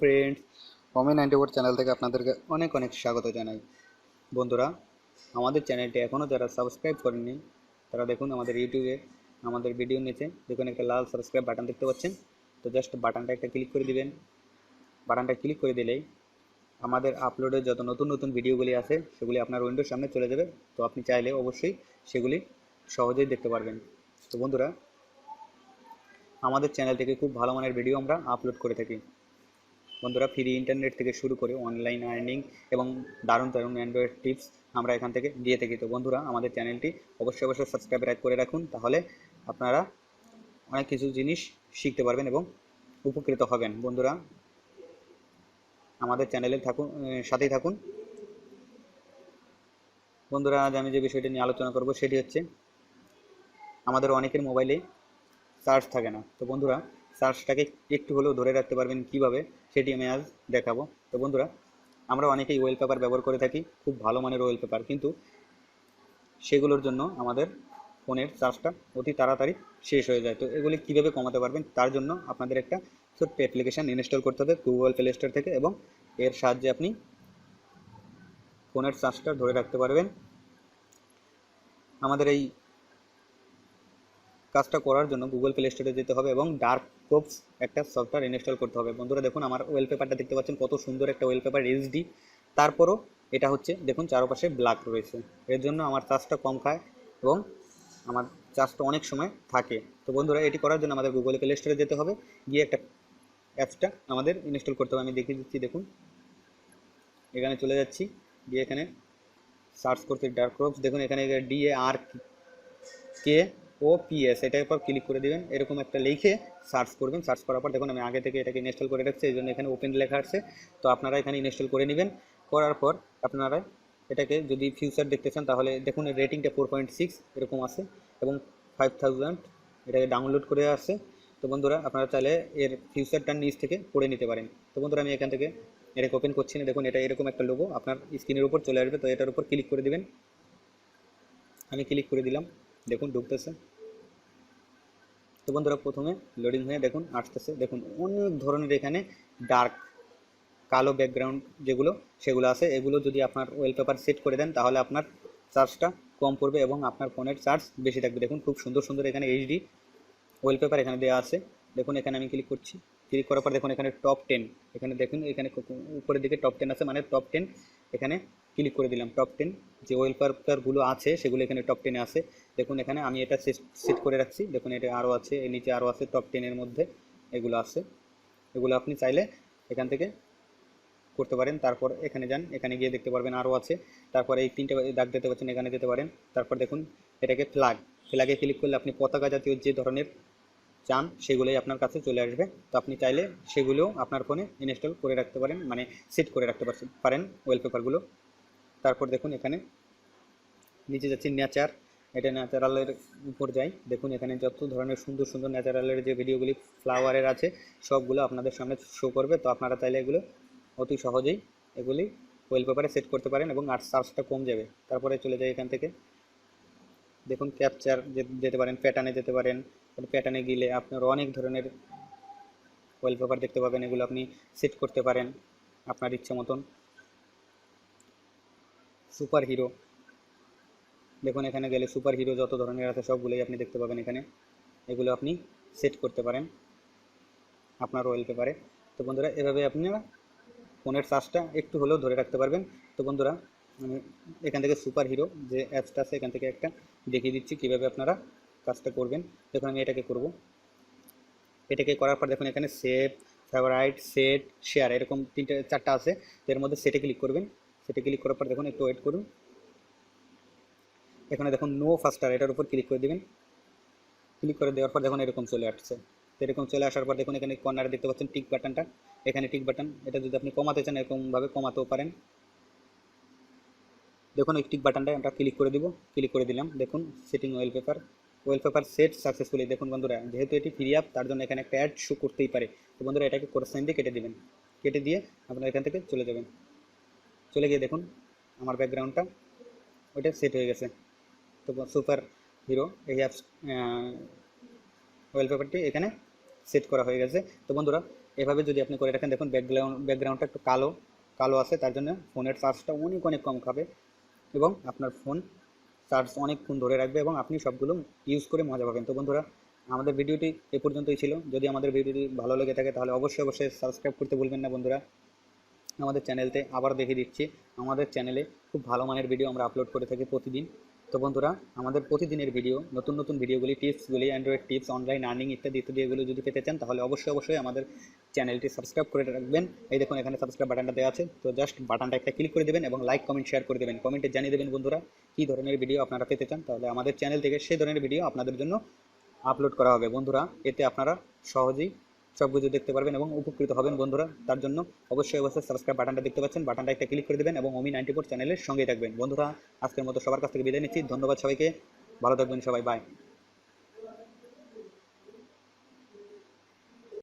Friends কমেন ninety four channel থেকে আপনাদেরকে অনেক অনেক স্বাগত জানাই। বন্ধুরা, আমাদের চ্যানেলটি এখনও যারা সাবস্ক্রাইব করেননি, তারা দেখুন আমাদের ইউটিউবে আমাদের ভিডিও নিচে দেখুন একটা লাল সাবস্ক্রাইব বাটন দেখতে পাচ্ছেন। তো জাস্ট বাটনটা একটা ক্লিক করে দিবেন। বাটনটা ক্লিক করে দিলেই আমাদের আপলোডের যত নতুন নতুন ভিডিওগুলি আছে, সেগুলি আপনার উইন্ডোর সামনে চলে যাবে। তো আপনি চাইলে অবশ্যই সেগুলি সহজেই দেখতে পারবেন। তো বন্ধুরা, আমাদের চ্যানেল থেকে খুব ভালো মানের ভিডিও আমরা আপলোড করে থাকি। বন্ধুরা ফ্রি ইন্টারনেট থেকে শুরু করে অনলাইন আর্নিং এবং দারুণ দারুণ অ্যান্ড্রয়েড টিপস আমরা এখান থেকে দিয়ে থাকি। তো বন্ধুরা, আমাদের চ্যানেলটি অবশ্যই অবশ্যই সাবস্ক্রাইব করে রাখুন, তাহলে আপনারা অনেক কিছু জিনিস শিখতে পারবেন এবং উপকৃত হবেন। বন্ধুরা, আমাদের চ্যানেলে থাকুন সাথেই থাকুন। বন্ধুরা, আজ আমি যে বিষয়টি নিয়ে আলোচনা করব, সেটি হচ্ছে, আমাদের অনেকের মোবাইলে চার্জ থাকে না। তো বন্ধুরা চার্জটাকে একটু হলেও ধরে রাখতে পারবেন কীভাবে, সেটি আমি আজ দেখাবো। তো বন্ধুরা, আমরা অনেকেই ওয়েল পেপার ব্যবহার করে থাকি, খুব ভালো মানের ওয়েল পেপার কিন্তু সেগুলোর জন্য আমাদের ফোনের চার্জটা অতি তাড়াতাড়ি শেষ হয়ে যায়। তো এগুলি কীভাবে কমাতে পারবেন, তার জন্য আপনাদের একটা ছোট্ট অ্যাপ্লিকেশান ইনস্টল করতে হবে গুগল প্লে স্টোর থেকে, এবং এর সাহায্যে আপনি ফোনের চার্জটা ধরে রাখতে পারবেন। আমাদের এই কাজটা করার জন্য গুগল প্লে স্টোরে যেতে হবে এবং ডার্ক কোপস একটা সফটওয়্যার ইনস্টল করতে হবে। বন্ধুরা, দেখুন আমার ওয়েল পেপারটা দেখতে পাচ্ছেন, কত সুন্দর একটা ওয়েল পেপার এইচডি তারপরও এটা হচ্ছে, দেখুন চারপাশে ব্ল্যাক রয়েছে। এর জন্য আমার চার্জটা কম খায় এবং আমার চার্জটা অনেক সময় থাকে। তো বন্ধুরা, এটি করার জন্য আমাদের গুগল প্লে স্টোরে যেতে হবে। গিয়ে একটা অ্যাপসটা আমাদের ইনস্টল করতে হবে। আমি দেখিয়ে দিচ্ছি, দেখুন। এখানে চলে যাচ্ছি। গিয়ে এখানে সার্চ করতে ডার্ক ক্রপস দেখুন, এখানে D A R K O PS এটার উপর ক্লিক করে দিবেন। এরকম একটা লিখে সার্চ করবেন। সার্চ করার পর দেখুন, আমি আগে থেকে এটাকে ইনস্টল করে রাখছি, এই জন্য এখানে ওপেন লেখা আছে। তো আপনারা এখানে ইনস্টল করে নেবেন। করার পর আপনারা এটাকে যদি ফিউচার দেখতে চান, তাহলে দেখুন রেটিংটা ফোর পয়েন্ট সিক্স এরকম আছে। এবং ফাইভ থাউজেন্ড এটাকে ডাউনলোড করে আসছে। তো বন্ধুরা, আপনারা চাইলে এর ফিউচারটা নিচ থেকে পড়ে নিতে পারেন। তো বন্ধুরা, আমি এখান থেকে এটাকে ওপেন করছি না। দেখুন, এটা এরকম একটা লোগো আপনার স্ক্রিনের উপর চলে আসবে। তো এটার উপর ক্লিক করে দেবেন। আমি ক্লিক করে দিলাম। দেখুন, ঢুকতেছে। তো বন্ধুরা, প্রথমে লোডিং হয়ে দেখুন, আসতেছে। দেখুন, অনেক ধরনের এখানে ডার্ক কালো ব্যাকগ্রাউন্ড যেগুলো, সেগুলো আছে। এগুলো যদি আপনার ওয়েলপেপার সেট করে দেন, তাহলে আপনার চার্জটা কম পড়বে এবং আপনার ফোনের চার্জ বেশি থাকবে। দেখুন, খুব সুন্দর সুন্দর এখানে এইচডি ওয়েলপেপার এখানে দেওয়া আছে। দেখুন, এখানে আমি ক্লিক করছি। ক্লিক করার পর দেখুন, এখানে টপ টেন এখানে দেখুন, এখানে উপরের দিকে টপ টেন আছে মানে টপ টেন এখানে ক্লিক করে দিলাম টপ টেন যে ওয়েলপেপারগুলো আছে, সেগুলো এখানে টপ টেনে আছে। দেখুন, এখানে আমি এটা সেট করে রাখছি। দেখুন, এটা আরও আছে, এর নিচে আরও আছে টপ টেনের মধ্যে এগুলো আছে। এগুলো আপনি চাইলে এখান থেকে করতে পারেন। তারপর এখানে যান, এখানে গিয়ে দেখতে পারবেন আরও আছে। তারপর এই তিনটে দাগ দিতে পারছেন, এখানে যেতে পারেন। তারপর দেখুন, এটাকে ফ্ল্যাগ ফ্ল্যাগে ক্লিক করলে আপনি পতাকা জাতীয় যে ধরনের চান, সেগুলোই আপনার কাছে চলে আসবে। তো আপনি চাইলে সেগুলোও আপনার ফোনে ইনস্টল করে রাখতে পারেন মানে সেট করে রাখতে পারেন ওয়েলপেপারগুলো তারপর দেখুন এখানে। নিচে যাচ্ছি নেচার এটা ন্যাচারালের উপর যাই। দেখুন এখানে যত ধরনের সুন্দর সুন্দর ন্যাচারালের যে ভিডিওগুলি ফ্লাওয়ারের আছে, সবগুলো আপনাদের সামনে শো করবে। তো আপনারা চাইলে এগুলো অতি সহজেই এগুলি ওয়েলপেপারে সেট করতে পারেন এবং আর চার্জটা কম যাবে। তারপরে চলে যাই এখান থেকে। দেখুন ক্যাপচার যেতে পারেন প্যাটার্নে যেতে পারেন। প্যাটার্নে গেলে আপনার অনেক ধরনের ওয়েলপেপার দেখতে পাবেন। এগুলো আপনি সেট করতে পারেন আপনার ইচ্ছে মতন। সুপার হিরো দেখুন, এখানে গেলে সুপার হিরো যত ধরনের আছে সবগুলোই আপনি দেখতে পাবেন এখানে। এগুলো আপনি সেট করতে পারেন আপনার ওয়েলপেপারে তো বন্ধুরা, এভাবে আপনারা ফোনের চার্জটা একটু হলেও ধরে রাখতে পারবেন। তো বন্ধুরা, আমি এখান থেকে সুপার হিরো যে অ্যাপসটা আছে, এখান থেকে একটা দেখিয়ে দিচ্ছি কীভাবে আপনারা কাজটা করবেন। দেখুন, আমি এটাকে করব। এটাকে করার পর দেখুন, এখানে সেভ ফেভারাইট সেট শেয়ার এরকম তিনটে, চারটা আছে। এর মধ্যে সেটে ক্লিক করবেন। সেটে ক্লিক করার পর দেখুন একটু ওয়েট করুন। এখানে দেখুন নো ফাস্টার এটার উপর ক্লিক করে দেবেন। ক্লিক করে দেওয়ার পর দেখুন এরকম চলে আসছে। এরকম চলে আসার পর দেখুন এখানে কর্নারে দেখতে পাচ্ছেন টিক বাটনটা এখানে টিক বাটন এটা যদি আপনি কমাতে চান এরকমভাবে কমাতেও পারেন। দেখুন এই টিক বাটনটা আমরা ক্লিক করে দিব ক্লিক করে দিলাম। দেখুন setting wallpaper wallpaper set successfully দেখুন বন্ধুরা, যেহেতু এটি ফ্রি অ্যাপ তার জন্য এখানে একটা অ্যাড শো করতেই পারে। তো বন্ধুরা এটাকে কোর্স সাইন দিয়ে কেটে দেবেন। কেটে দিয়ে আপনারা এখান থেকে চলে যাবেন। চলে গিয়ে দেখুন, আমার ব্যাকগ্রাউন্ডটা ওইটা সেট হয়ে গেছে। তো সুপার হিরো এই অ্যাপস ওয়েলপেপারটি এখানে সেট করা হয়ে গেছে। তো বন্ধুরা, এভাবে যদি আপনি করে রাখেন, দেখুন ব্যাকগ্রাউন্ড ব্যাকগ্রাউন্ডটা একটু কালো কালো আছে, তার জন্য ফোনের চার্জটা অনেক অনেক কম খাবে এবং আপনার ফোন চার্জ অনেকক্ষণ ধরে রাখবে এবং আপনি সবগুলো ইউজ করে মজা পাবেন। তো বন্ধুরা, আমাদের ভিডিওটি এ পর্যন্তই ছিল। যদি আমাদের ভিডিওটি ভালো লেগে থাকে, তাহলে অবশ্যই অবশ্যই সাবস্ক্রাইব করতে ভুলবেন না বন্ধুরা। আমাদের চ্যানেলতে আবার দেখে দিচ্ছি। আমাদের চ্যানেলে খুব ভালো মানের ভিডিও আমরা আপলোড করে থাকি প্রতিদিন। তো বন্ধুরা, আমাদের প্রতিদিনের ভিডিও নতুন নতুন ভিডিওগুলি টিপসগুলি অ্যান্ড্রয়েড টিপস অনলাইন আর্নিং ইত্যাদি ইত্যাদি এগুলো যদি পেতে চান, তাহলে অবশ্যই অবশ্যই আমাদের চ্যানেলটি সাবস্ক্রাইব করে রাখবেন। এই দেখুন, এখানে সাবস্ক্রাইব বাটনটা দেওয়া আছে। তো জাস্ট বাটনটা একটা ক্লিক করে দেবেন এবং লাইক কমেন্ট শেয়ার করে দেবেন। কমেন্টে জানিয়ে দেবেন বন্ধুরা, কী ধরনের ভিডিও আপনারা পেতে চান? তাহলে আমাদের চ্যানেল থেকে সেই ধরনের ভিডিও আপনাদের জন্য আপলোড করা হবে। বন্ধুরা, এতে আপনারা সহজেই সব কিছু দেখতে পারবেন এবং উপকৃত হবেন বন্ধুরা। তার জন্য অবশ্যই অবশ্যই সাবস্ক্রাইব বাটনটা দেখতে পাচ্ছেন, বাটনটা একটা ক্লিক করে দেবেন এবং ওমি নাইনটি ফোর চ্যানেলের সঙ্গেই থাকবেন। বন্ধুরা, আজকের মতো সবার কাছ থেকে বিদায় নিচ্ছি। ধন্যবাদ সবাইকে। ভালো থাকবেন সবাই। বাই